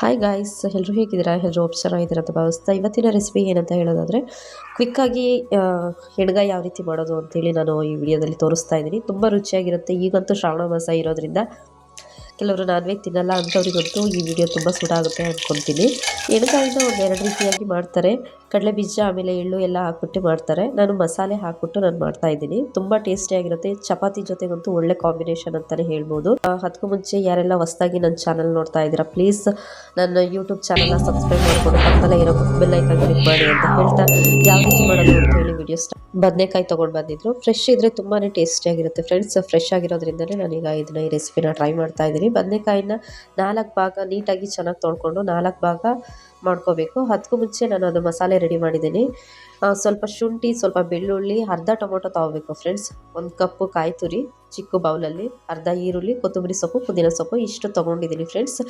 Hi guys ಎಲ್ಲರೂ ಹೇಗಿದ್ದೀರಾ? ಎಲ್ಲರೂ ಚೆನ್ನಾಗಿದ್ದೀರಾ ಅಂತ ಭಾವಿಸ್ತಾ ಇವತ್ತಿನ ರೆಸಿಪಿ ಏನಂತ ಹೇಳೋದಾದರೆ ಕ್ವಿಕ್ಕಾಗಿ ಹೆಣ್ಗ ಯಾವ ರೀತಿ ಮಾಡೋದು ಅಂತೇಳಿ ನಾನು ಈ ವಿಡಿಯೋದಲ್ಲಿ ತೋರಿಸ್ತಾ ಇದ್ದೀನಿ. ತುಂಬ ರುಚಿಯಾಗಿರುತ್ತೆ. ಈಗಂತೂ ಶ್ರಾವಣ ಮಾಸ ಇರೋದ್ರಿಂದ ಕೆಲವರು ನಾನ್ ವೆಜ್ ತಿನ್ನಲ್ಲ ಅಂಥವ್ರಿಗಂತೂ ಈ ವಿಡಿಯೋ ತುಂಬ ಸೂಟ್ ಆಗುತ್ತೆ ಅಂದ್ಕೊತೀನಿ ಎಣ್ಗಾಯಿನ ಒಂದು ಎರಡು ರೀತಿಯಾಗಿ ಮಾಡ್ತಾರೆ. ಕಡಲೆ ಬೀಜ ಆಮೇಲೆ ಎಳ್ಳು ಎಲ್ಲ ಹಾಕ್ಬಿಟ್ಟು ಮಾಡ್ತಾರೆ. ನಾನು ಮಸಾಲೆ ಹಾಕ್ಬಿಟ್ಟು ನಾನು ಮಾಡ್ತಾ ಇದ್ದೀನಿ. ತುಂಬ ಟೇಸ್ಟಿಯಾಗಿರುತ್ತೆ ಚಪಾತಿ ಜೊತೆಗಂತೂ ಒಳ್ಳೆ ಕಾಂಬಿನೇಷನ್ ಅಂತಲೇ ಹೇಳ್ಬೋದು. ಅದಕ್ಕೂ ಮುಂಚೆ ಯಾರೆಲ್ಲ ಹೊಸದಾಗಿ ನನ್ನ ಚಾನಲ್ ನೋಡ್ತಾ ಇದ್ದೀರಾ ಪ್ಲೀಸ್ ನನ್ನ ಯೂಟ್ಯೂಬ್ ಚಾನಲ್ನ ಸಬ್ಸ್ಕ್ರೈಬ್ ಮಾಡಿಕೊಂಡು ಪಕ್ಕದಲ್ಲೇ ಇರೋ ಬೆಲ್ ಐಕನ್ ಕ್ಲಿಕ್ ಮಾಡಿ ಅಂತ ಹೇಳ್ತಾ ಯಾವ ರೀತಿ ಮಾಡೋದು ಅಂತ ಹೇಳಿ ವಿಡಿಯೋ ಸ್ಟಾರ್ಟ್ ಬದನೆಕಾಯಿ ತೊಗೊಂಡು ಬಂದಿದ್ರು. ಫ್ರೆಶ್ ಇದ್ರೆ ತುಂಬಾ ಟೇಸ್ಟಿಯಾಗಿರುತ್ತೆ ಫ್ರೆಂಡ್ಸ್ ಫ್ರೆಶ್ ಆಗಿರೋದ್ರಿಂದಲೇ ನಾನೀಗ ಇದನ್ನ ಈ ರೆಸಿಪಿನ ಟ್ರೈ ಮಾಡ್ತಾ ಇದ್ದೀನಿ. ಬದನೆಕಾಯಿನ ನಾಲ್ಕು ಭಾಗ ನೀಟಾಗಿ ಚೆನ್ನಾಗಿ ತೊಳ್ಕೊಂಡು ನಾಲ್ಕು ಭಾಗ ಮಾಡ್ಕೋಬೇಕು. ಅದಕ್ಕೂ ಮುಂಚೆ ನಾನು ಅದು ಮಸಾಲೆ ರೆಡಿ ಮಾಡಿದ್ದೀನಿ. ಸ್ವಲ್ಪ ಶುಂಠಿ, ಸ್ವಲ್ಪ ಬೆಳ್ಳುಳ್ಳಿ, ಅರ್ಧ ಟೊಮೊಟೊ ತಗೋಬೇಕು ಫ್ರೆಂಡ್ಸ್ ಒಂದು ಕಪ್ಪು ಕಾಯಿ ತುರಿ ಚಿಕ್ಕ ಬೌಲಲ್ಲಿ, ಅರ್ಧ ಈರುಳ್ಳಿ, ಕೊತ್ತಂಬರಿ ಸೊಪ್ಪು, ಪುದೀನ ಸೊಪ್ಪು, ಇಷ್ಟು ತೊಗೊಂಡಿದ್ದೀನಿ ಫ್ರೆಂಡ್ಸ್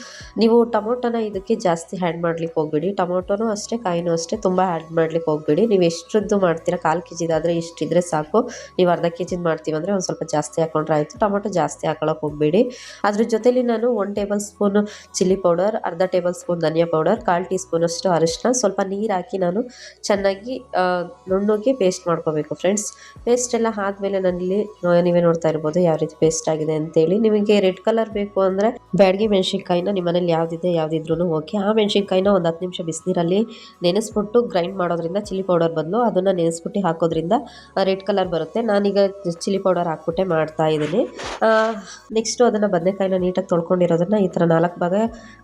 ನೀವು ಟೊಮೊಟೊನ ಇದಕ್ಕೆ ಜಾಸ್ತಿ ಆ್ಯಡ್ ಮಾಡ್ಲಿಕ್ಕೆ ಹೋಗ್ಬೇಡಿ. ಟೊಮೊಟೊನೂ ಅಷ್ಟೇ, ಕಾಯಿನೂ ಅಷ್ಟೇ ತುಂಬ ಆ್ಯಡ್ ಮಾಡ್ಲಿಕ್ಕೆ ಹೋಗ್ಬೇಡಿ. ನೀವು ಎಷ್ಟರದ್ದು ಮಾಡ್ತೀರಾ, ಕಾಲು ಕೆ ಜಿದಾದರೆ ಇಷ್ಟಿದ್ರೆ ಸಾಕು. ನೀವು ಅರ್ಧ ಕೆ ಜಿದು ಮಾಡ್ತೀವಿ ಅಂದರೆ ಒಂದು ಸ್ವಲ್ಪ ಜಾಸ್ತಿ ಹಾಕೊಂಡ್ರೆ ಆಯಿತು. ಟೊಮೊಟೊ ಜಾಸ್ತಿ ಹಾಕೊಳಕ್ಕೆ ಹೋಗಬೇಡಿ. ಅದ್ರ ಜೊತೆಲಿ ನಾನು one tablespoon chilli powder ಅರ್ಧ ಟೇಬಲ್ ಸ್ಪೂನ್ ಧನಿಯಾ ಪೌಡರ್ ಕಾಲು ಟೀ ಸ್ಪೂನಷ್ಟು ಅರಿಶಿನ ಸ್ವಲ್ಪ ನೀರು ಹಾಕಿ ನಾನು ಚೆನ್ನಾಗಿ ನುಣ್ಣಗೆ ಪೇಸ್ಟ್ ಮಾಡ್ಕೋಬೇಕು ಫ್ರೆಂಡ್ಸ್ ಪೇಸ್ಟ್ ಎಲ್ಲ ಆದಮೇಲೆ ನಾನಿಲ್ಲಿ ನೀವೇ ನೋಡ್ತಾ ಇರ್ಬೋದು ಯಾವ ರೀತಿ ಪೇಸ್ಟ್ ಆಗಿದೆ ಅಂತೇಳಿ. ನಿಮಗೆ ರೆಡ್ ಕಲರ್ ಬೇಕು ಅಂದರೆ ಬ್ಯಾಡಗಿ ಮೆಣಸಿನ್ಕಾಯಿನ ನಿಮ್ಮ ಮನೇಲಿ ಯಾವುದಿದೆ ಯಾವುದಿದ್ರು ಓಕೆ ಆ ಮೆಣಸಿನ್ಕಾಯಿನ ಒಂದು ಹತ್ತು ನಿಮಿಷ ಬಿಸಿನೀರಲ್ಲಿ ನೆನೆಸ್ಬಿಟ್ಟು ಗ್ರೈಂಡ್ ಮಾಡೋದ್ರಿಂದ ಚಿಲ್ಲಿ ಪೌಡರ್ ಬದಲು ಅದನ್ನು ನೆನೆಸ್ಬಿಟ್ಟು ಹಾಕೋದ್ರಿಂದ ರೆಡ್ ಕಲರ್ ಬರುತ್ತೆ. ನಾನೀಗ ಚಿಲ್ಲಿ ಪೌಡರ್ ಹಾಕ್ಬಿಟ್ಟೆ ಮಾಡ್ತಾ ಇದ್ದೀನಿ. ನೆಕ್ಸ್ಟು ಅದನ್ನು ಬದನೆಕಾಯಿನ ನೀಟಾಗಿ ತೊಳ್ಕೊಂಡಿರೋದನ್ನು ಈ ಥರ ನಾಲ್ಕು ಭಾಗ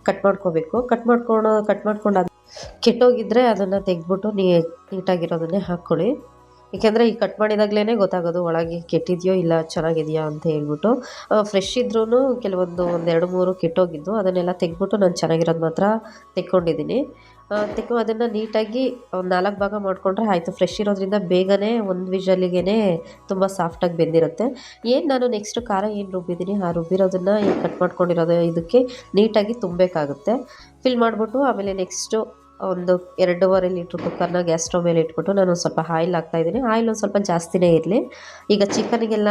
ಕಟ್ ಮಾಡ್ಕೋಬೇಕು. ಕಟ್ ಮಾಡ್ಕೊಂಡು ಕಟ್ ಮಾಡ್ಕೊಂಡು ಕೆಟ್ಟೋಗಿದ್ದರೆ ಅದನ್ನು ತೆಗೆದ್ಬಿಟ್ಟು ನೀ ನೀಟಾಗಿರೋದನ್ನೇ ಹಾಕ್ಕೊಳ್ಳಿ. ಏಕೆಂದರೆ ಈ ಕಟ್ ಮಾಡಿದಾಗಲೇ ಗೊತ್ತಾಗೋದು ಒಳಗೆ ಕೆಟ್ಟಿದೆಯೋ ಇಲ್ಲ ಚೆನ್ನಾಗಿದೆಯಾ ಅಂತ ಹೇಳ್ಬಿಟ್ಟು. ಫ್ರೆಶ್ ಇದ್ರೂ ಕೆಲವೊಂದು ಒಂದೆರಡು ಮೂರು ಕೆಟ್ಟೋಗಿದ್ದು ಅದನ್ನೆಲ್ಲ ತೆಗೆದ್ಬಿಟ್ಟು ನಾನು ಚೆನ್ನಾಗಿರೋದು ಮಾತ್ರ ತೆಕ್ಕೊಂಡಿದ್ದೀನಿ. ತೆಕ್ಕು ಅದನ್ನು ನೀಟಾಗಿ ಒಂದು ನಾಲ್ಕು ಭಾಗ ಮಾಡಿಕೊಂಡ್ರೆ ಆಯಿತು. ಫ್ರೆಶ್ ಇರೋದ್ರಿಂದ ಬೇಗನೆ ಒಂದು ವಿಷಲಿಗೆ ತುಂಬ ಸಾಫ್ಟಾಗಿ ಬೆಂದಿರುತ್ತೆ. ಏನು ನಾನು ನೆಕ್ಸ್ಟ್ ಖಾರ ಏನು ರುಬ್ಬಿದ್ದೀನಿ? ಆ, ರುಬ್ಬಿರೋದನ್ನು ಕಟ್ ಮಾಡ್ಕೊಂಡಿರೋದು ಇದಕ್ಕೆ ನೀಟಾಗಿ ತುಂಬಬೇಕಾಗುತ್ತೆ. ಫಿಲ್ ಮಾಡಿಬಿಟ್ಟು ಆಮೇಲೆ ನೆಕ್ಸ್ಟು ಒಂದು ಎರಡೂವರೆ ಲೀಟ್ರ್ ಕುಕ್ಕರ್ನ ಗ್ಯಾಸ್ ಸ್ಟವ್ ಮೇಲೆ ಇಟ್ಬಿಟ್ಟು ನಾನು ಸ್ವಲ್ಪ ಆಯಿಲ್ ಹಾಕ್ತಾಯಿದ್ದೀನಿ ಆಯಿಲ್ ಒಂದು ಸ್ವಲ್ಪ ಜಾಸ್ತಿನೇ ಇರಲಿ. ಈಗ ಚಿಕನಿಗೆಲ್ಲ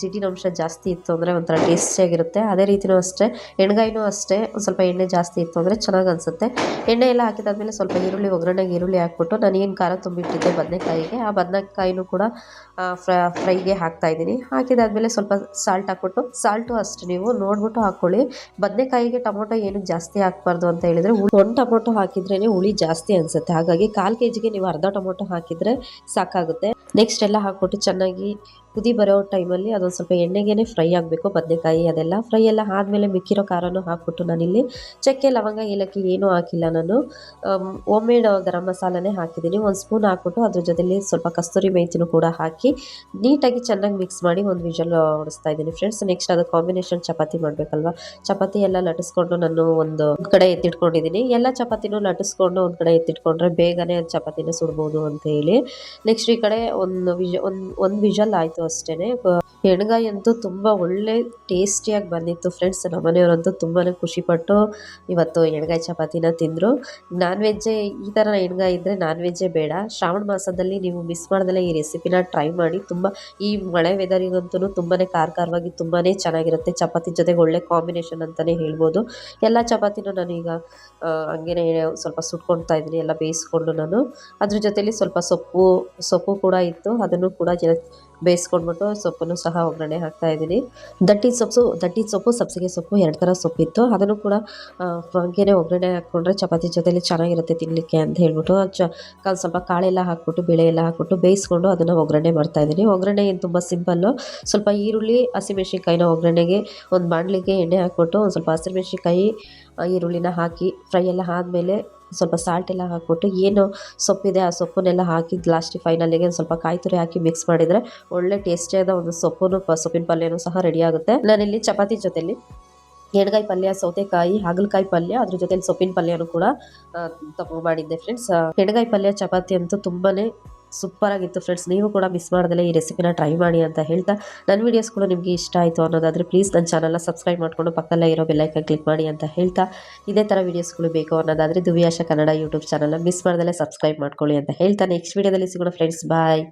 ಜಿಡ್ಡಿನ ಅಂಶ ಜಾಸ್ತಿ ಇತ್ತು ಅಂದರೆ ಒಂಥರ ಟೇಸ್ಟಿಯಾಗಿರುತ್ತೆ ಅದೇ ರೀತಿಯೂ ಅಷ್ಟೇ, ಎಣ್ಗಾಯಿನೂ ಅಷ್ಟೇ, ಒಂದು ಸ್ವಲ್ಪ ಎಣ್ಣೆ ಜಾಸ್ತಿ ಇತ್ತು ಅಂದರೆ ಚೆನ್ನಾಗಿ ಅನಿಸುತ್ತೆ. ಎಣ್ಣೆ ಎಲ್ಲ ಹಾಕಿದಾದ್ಮೇಲೆ ಸ್ವಲ್ಪ ಈರುಳ್ಳಿ, ಒಗ್ಗರಣೆಗೆ ಈರುಳ್ಳಿ ಹಾಕ್ಬಿಟ್ಟು ನಾನು ಏನು ಖಾರ ತುಂಬಿಟ್ಟಿದ್ದೆ ಬದನೆಕಾಯಿಗೆ, ಆ ಬದನೆಕಾಯಿನೂ ಕೂಡ ಫ್ರೈಗೆ ಹಾಕ್ತಾಯಿದ್ದೀನಿ ಹಾಕಿದಾದ್ಮೇಲೆ ಸ್ವಲ್ಪ ಸಾಲ್ಟ್ ಹಾಕ್ಬಿಟ್ಟು ಸಾಲ್ಟು ಅಷ್ಟು ನೀವು ನೋಡ್ಬಿಟ್ಟು ಹಾಕ್ಕೊಳ್ಳಿ ಬದನೆಕಾಯಿಗೆ ಟೊಮೊಟೊ ಏನು ಜಾಸ್ತಿ ಹಾಕ್ಬಾರ್ದು ಅಂತ ಹೇಳಿದರೆ ಒಂದು ಟೊಮೊಟೊ ಹಾಕಿದ್ರೇ ಹುಳಿ ಜಾಸ್ತಿ ಅನಿಸುತ್ತೆ. ಹಾಗಾಗಿ ಕಾಲು ಕೆ ಜಿಗೆ ನೀವು ಅರ್ಧ ಟೊಮೊಟೊ ಹಾಕಿದರೆ ಸಾಕಾಗುತ್ತೆ. ನೆಕ್ಸ್ಟ್ ಎಲ್ಲ ಹಾಕ್ಬಿಟ್ಟು ಚೆನ್ನಾಗಿ ಕುದಿ ಬರೋ ಟೈಮಲ್ಲಿ ಅದೊಂದು ಸ್ವಲ್ಪ ಎಣ್ಣೆಗೇ ಫ್ರೈ ಆಗಬೇಕು, ಬದನೆಕಾಯಿ ಅದೆಲ್ಲ. ಫ್ರೈ ಎಲ್ಲ ಆದಮೇಲೆ ಮಿಕ್ಕಿರೋ ಖಾರನೂ ಹಾಕ್ಬಿಟ್ಟು ನಾನಿಲ್ಲಿ ಚಕ್ಕೆ, ಲವಂಗ, ಏಲಕ್ಕಿ ಏನೂ ಹಾಕಿಲ್ಲ ನಾನು. ಓಮ್ ಮೇಡ್ ಗರಂ ಮಸಾಲನೇ ಹಾಕಿದ್ದೀನಿ. ಒಂದು ಸ್ಪೂನ್ ಹಾಕ್ಬಿಟ್ಟು ಅದ್ರ ಜೊತೆಲಿ ಸ್ವಲ್ಪ ಕಸ್ತೂರಿ ಮೆಂತಿನೂ ಕೂಡ ಹಾಕಿ ನೀಟಾಗಿ ಚೆನ್ನಾಗಿ ಮಿಕ್ಸ್ ಮಾಡಿ ಒಂದು ವಿಜಲ್ ಹೊಡಿಸ್ತಾ ಇದ್ದೀನಿ ಫ್ರೆಂಡ್ಸ್ ನೆಕ್ಸ್ಟ್ ಅದು ಕಾಂಬಿನೇಷನ್ ಚಪಾತಿ ಮಾಡಬೇಕಲ್ವ? ಚಪಾತಿ ಎಲ್ಲ ಲಟಿಸ್ಕೊಂಡು ನಾನು ಒಂದು ಕಡೆ ಎತ್ತಿಟ್ಕೊಂಡಿದ್ದೀನಿ. ಎಲ್ಲ ಚಪಾತಿನೂ ಲಟಿಸ್ಕೊಂಡು ಒಂದು ಕಡೆ ಎತ್ತಿಟ್ಕೊಂಡ್ರೆ ಬೇಗನೆ ಚಪಾತಿನ ಸುಡ್ಬೋದು ಅಂತ ಹೇಳಿ. ನೆಕ್ಸ್ಟ್ ಈ ಕಡೆ ಒಂದು ವಿಜ ಒಂದು ಒಂದು ವಿಷಲ್ ಆಯಿತು ಅಷ್ಟೇ ಎಣ್ಗಾಯಿ ಅಂತೂ ತುಂಬ ಒಳ್ಳೆ ಟೇಸ್ಟಿಯಾಗಿ ಬಂದಿತ್ತು ಫ್ರೆಂಡ್ಸ್. ನಮ್ಮ ಮನೆಯವರಂತೂ ತುಂಬಾ ಖುಷಿಪಟ್ಟು ಇವತ್ತು ಎಣ್ಗಾಯಿ ಚಪಾತಿನ ತಿಂದರು. ನಾನ್ ವೆಜ್ಜೇ ಈ ಥರ ಎಣ್ಗಾಯಿ ಇದ್ದರೆ ನಾನ್ ವೆಜ್ಜೇ ಬೇಡ. ಶ್ರಾವಣ ಮಾಸದಲ್ಲಿ ನೀವು ಮಿಸ್ ಮಾಡ್ದಲೇ ಈ ರೆಸಿಪಿನ ಟ್ರೈ ಮಾಡಿ. ತುಂಬ ಈ ಮಳೆ ವೆದರಿಗಂತೂ ತುಂಬಾ ಖಾರ ಖಾರವಾಗಿ ತುಂಬಾ ಚೆನ್ನಾಗಿರುತ್ತೆ. ಚಪಾತಿ ಜೊತೆಗೆ ಒಳ್ಳೆ ಕಾಂಬಿನೇಷನ್ ಅಂತಲೇ ಹೇಳ್ಬೋದು. ಎಲ್ಲ ಚಪಾತಿನೂ ನಾನೀಗ ಹಂಗೆ ಸ್ವಲ್ಪ ಸುಟ್ಕೊಳ್ತಾ ಇದ್ದೀನಿ. ಎಲ್ಲ ಬೇಯಿಸ್ಕೊಂಡು ನಾನು. ಅದ್ರ ಜೊತೆಲಿ ಸ್ವಲ್ಪ ಸೊಪ್ಪು ಸೊಪ್ಪು ಕೂಡ ಇತ್ತು. ಅದನ್ನು ಕೂಡ ಬೇಯಿಸ್ಕೊಂಡ್ಬಿಟ್ಟು ಸೊಪ್ಪನ್ನು ಸಹ ಒಗ್ಗರಣೆ ಹಾಕ್ತಾ ಇದ್ದೀನಿ. ದಟ್ಟಿ ಸೊಪ್ಪು ದಟ್ಟಿ ಸೊಪ್ಪು ಸಬ್ಸಿಗೆ ಸೊಪ್ಪು ಎರಡು ಥರ ಸೊಪ್ಪಿತ್ತು ಅದನ್ನು ಕೂಡ ಹಂಗೇನೆ ಒಗ್ಗರಣೆ ಹಾಕ್ಕೊಂಡ್ರೆ ಚಪಾತಿ ಜೊತೆಲಿ ಚೆನ್ನಾಗಿರುತ್ತೆ ತಿನ್ನಲಿಕ್ಕೆ ಅಂತ ಹೇಳ್ಬಿಟ್ಟು ಚ ಸ್ವಲ್ಪ ಕಾಳೆಲ್ಲ ಹಾಕ್ಬಿಟ್ಟು, ಬೇಳೆ ಎಲ್ಲ ಹಾಕ್ಬಿಟ್ಟು ಬೇಯಿಸ್ಕೊಂಡು ಅದನ್ನು ಒಗ್ಗರಣೆ ಮಾಡ್ತಾಯಿದ್ದೀನಿ ಒಗ್ಗರಣೆ ಏನು ತುಂಬ ಸಿಂಪಲ್ಲು. ಸ್ವಲ್ಪ ಈರುಳ್ಳಿ, ಹಸಿಮೆಣ್ಸಿನ್ಕಾಯಿನ ಒಗ್ಗರಣೆಗೆ ಒಂದು ಬಾಣಲಿಗೆ ಎಣ್ಣೆ ಹಾಕ್ಬಿಟ್ಟು ಒಂದು ಸ್ವಲ್ಪ ಹಸಿಮೆಣ್ಸಿನ್ಕಾಯಿ ಈರುಳ್ಳಿನ ಹಾಕಿ, ಫ್ರೈ ಎಲ್ಲ ಆದಮೇಲೆ ಸ್ವಲ್ಪ ಸಾಲ್ಟ್ ಎಲ್ಲ ಹಾಕ್ಬಿಟ್ಟು ಏನು ಸೊಪ್ಪಿದೆ ಆ ಸೊಪ್ಪನ್ನೆಲ್ಲ ಹಾಕಿ ಲಾಸ್ಟ್ ಫೈನಲಿಗೆ ಸ್ವಲ್ಪ ಕಾಯಿ ತುರಿ ಹಾಕಿ ಮಿಕ್ಸ್ ಮಾಡಿದರೆ ಒಳ್ಳೆ ಟೇಸ್ಟಿಯಾದ ಒಂದು ಸೊಪ್ಪು ಸೊಪ್ಪಿನ ಪಲ್ಯನೂ ಸಹ ರೆಡಿ ಆಗುತ್ತೆ. ನಾನಿಲ್ಲಿ ಚಪಾತಿ ಜೊತೆಲಿ ಎಣ್ಗಾಯಿ ಪಲ್ಯ, ಸೌತೆಕಾಯಿ, ಹಾಗಲಕಾಯಿ ಪಲ್ಯ, ಅದ್ರ ಜೊತೆಲಿ ಸೊಪ್ಪಿನ ಪಲ್ಯನೂ ಕೂಡ ತಗೊಂಡು ಮಾಡಿದ್ದೆ ಫ್ರೆಂಡ್ಸ್ ಎಣ್ಗಾಯಿ ಪಲ್ಯ, ಚಪಾತಿ ಅಂತೂ ತುಂಬಾ ಸೂಪರ್ ಆಗಿತ್ತು ಫ್ರೆಂಡ್ಸ್ ನೀವು ಕೂಡ ಮಿಸ್ ಮಾಡ್ದಲೇ ಈ ರೆಸಿಪಿನ ಟ್ರೈ ಮಾಡಿ ಅಂತ ಹೇಳ್ತಾ ನನ್ನ ವೀಡಿಯೋಸ್ಗಳು ನಿಮಗೆ ಇಷ್ಟ ಆಯಿತು ಅನ್ನೋದಾದರೆ ಪ್ಲೀಸ್ ನನ್ನ ಚಾನಲ್ನ ಸಬ್ಸ್ಕ್ರೈಬ್ ಮಾಡಿಕೊಂಡು ಪಕ್ಕದಲ್ಲೇ ಇರೋ ಬೆಲ್ಲೈಕನ್ ಕ್ಲಿಕ್ ಮಾಡಿ ಅಂತ ಹೇಳ್ತಾ ಇದೇ ಥರ ವೀಡಿಯೋಸ್ಗಳು ಬೇಕು ಅನ್ನೋದಾದರೆ ದುವಿಯಾಶ ಕನ್ನಡ ಯೂಟ್ಯೂಬ್ ಚಾನಲ್ನ ಮಿಸ್ ಮಾಡ್ದಲೇ ಸಬ್ಸ್ಕ್ರೈಬ್ ಮಾಡ್ಕೊಳ್ಳಿ ಅಂತ ಹೇಳ್ತಾ. ನೆಕ್ಸ್ಟ್ ವೀಡಿಯೋದಲ್ಲಿ ಸಿಗೋಣ ಫ್ರೆಂಡ್ಸ್ ಬಾಯ್